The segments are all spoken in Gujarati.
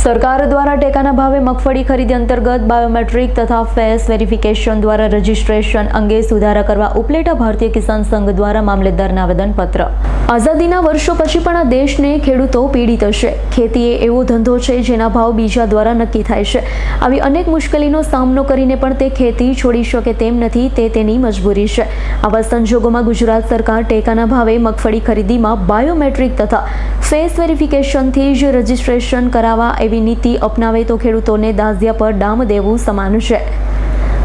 સરકાર દ્વારા ટેકાના ભાવે મગફળી ખરીદી અંતર્ગત બાયોમેટ્રિક તથા ફેસ વેરિફિકેશન દ્વારા રજીસ્ટ્રેશન અંગે સુધારા કરવા ઉપલેટા ભારતીય કિસાન સંઘ દ્વારા મામલેદારના આવેદનપત્ર. આઝાદીના વર્ષો પછી પણ આ દેશને ખેડૂતો પીડિત હશે. ખેતી એ એવો ધંધો છે જેના ભાવ બીજા દ્વારા નક્કી થાય છે. આવી અનેક મુશ્કેલીનો સામનો કરીને પણ તે ખેતી છોડી શકે તેમ નથી, તે તેની મજબૂરી છે. આવા સંજોગોમાં ગુજરાત સરકાર ટેકાના ભાવે મગફળી ખરીદીમાં બાયોમેટ્રિક તથા ફેસ વેરિફિકેશનથી જ રજીસ્ટ્રેશન કરાવવા એવી નીતિ અપનાવે તો ખેડૂતોને દાઝ્યા પર ડામ દેવું સમાન છે.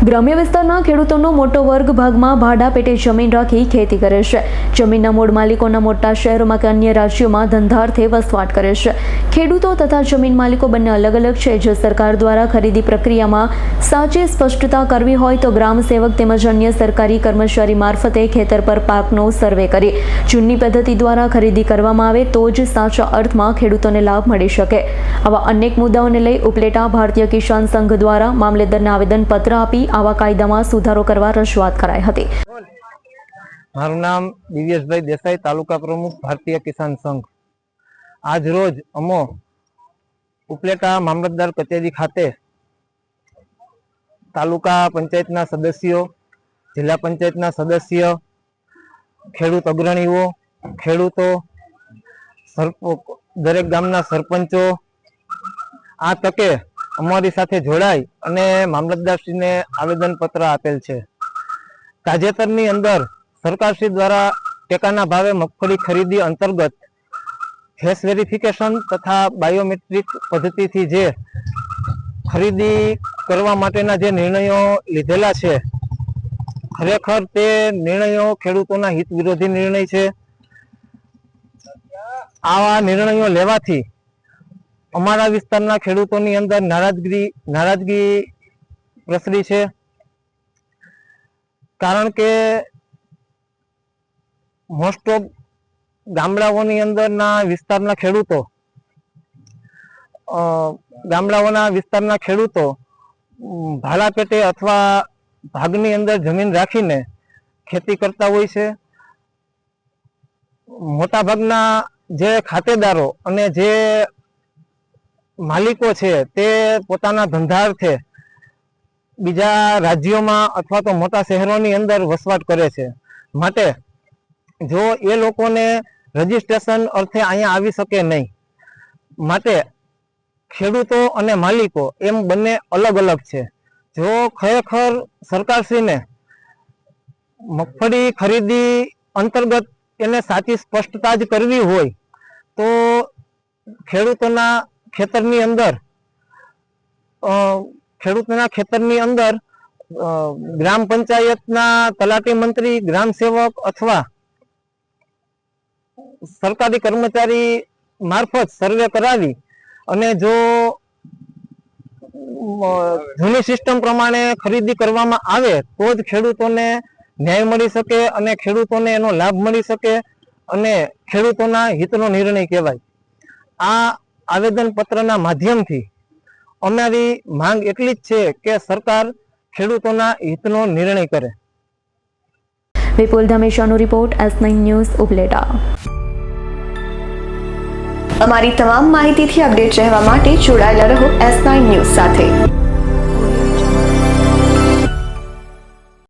ગ્રામ્ય વિસ્તારના ખેડૂતોનો મોટો વર્ગ ભાગમાં ભાડા પેટે જમીન રાખી ખેતી કરે છે. જમીનના મૂળ માલિકોના મોટા શહેરોમાં કે અન્ય રાજ્યોમાં ધંધાર્થે વસવાટ કરે છે. ખેડૂતો તથા જમીન માલિકો બંને અલગ અલગ છે. જો સરકાર દ્વારા ખરીદી પ્રક્રિયામાં સાચી સ્પષ્ટતા કરવી હોય તો ગ્રામ સેવક તેમજ અન્ય સરકારી કર્મચારી મારફતે ખેતર પર પાકનો સર્વે કરી. જૂની પદ્ધતિ દ્વારા ખરીદી કરવામાં આવે તો જ સાચા અર્થમાં ખેડૂતોને લાભ મળી શકે. આવા અનેક મુદ્દાઓને લઈ ઉપલેટા ભારતીય કિસાન સંઘ દ્વારા મામલેદારને આવેદનપત્ર આપી આવા કાયદામાં સુધારો કરવા રજૂઆત કરાઈ હતી. મારું નામ દિવ્યેશભાઈ દેસાઈ, તાલુકા પ્રમુખ ભારતીય કિસાન સંઘ. આજ રોજ અમો ઉપલેટા મામલતદાર કચેરી ખાતે તાલુકા પંચાયતના સદસ્યો, જિલ્લા પંચાયતના સદસ્ય, ખેડૂત અગ્રણીઓ, ખેડૂતો દરેક ગામના સરપંચો આ તકે અમારી સાથે જોડાઈ અને મામલતદારશ્રીને આવેદનપત્ર આપેલ છે. તાજેતરની અંદર સરકારશ્રી દ્વારા ટેકાના ભાવે મગફળી ખરીદી અંતર્ગત ફેસ વેરિફિકેશન તથા બાયોમેટ્રિક પદ્ધતિથી જે ખરીદી કરવા માટેના જે નિર્ણયો લીધેલા છે, ખરેખર તે નિર્ણયો ખેડૂતોના હિત વિરોધી નિર્ણય છે. આવા નિર્ણયો લેવાથી અમારા વિસ્તારના ખેડૂતોની અંદર નારાજગી નારાજગી પ્રસરી છે. કારણ કે મોસ્ટ ઓફ ગામડાઓની અંદરના વિસ્તારના ખેડૂતો ગામડાઓના વિસ્તારના ખેડૂતો ભાડા પેટે અથવા ભાગની અંદર જમીન રાખીને ખેતી કરતા હોય છે. મોટાભાગના જે ખાતેદારો અને જે માલિકો છે, તે પોતાના ધંધાર્થે બીજા રાજ્યોમાં અથવા તો મોટા શહેરોની અંદર વસવાટ કરે છે. માટે જો એ લોકોને રજીસ્ટ્રેશન અર્થે અહીંયા આવી શકે નહીં, માટે ખેડૂતો અને માલિકો એમ બંને અલગ અલગ છે. જો ખરેખર સરકારશ્રીને મગફળી ખરીદી અંતર્ગત એને સાચી સ્પષ્ટતા જ કરવી હોય, તો ખેડૂતોના ખેતરની અંદર ખેડૂતના ખેતરની અંદર ગ્રામ પંચાયતના તલાટી મંત્રી, ગ્રામ સેવક અથવા સરકારી કર્મચારી મારફત સર્વે કરાવી અને જો જૂની સિસ્ટમ પ્રમાણે ખરીદી કરવામાં આવે તો જ ખેડૂતોને ન્યાય મળી શકે અને ખેડૂતોને એનો લાભ મળી શકે અને ખેડૂતોના હિતનો નિર્ણય કહેવાય. આ આવેદન પત્રના માધ્યમથી અમારી માંગ એટલી જ છે કે સરકાર ખેડૂતોના હિતનો નિર્ણય કરે. Vipul ધમેશાનો report S nine news Upleta. અમારી તમામ માહિતીથી અપડેટ રહેવા માટે જોડાયેલા રહો એસ નાઇન ન્યૂઝ સાથે.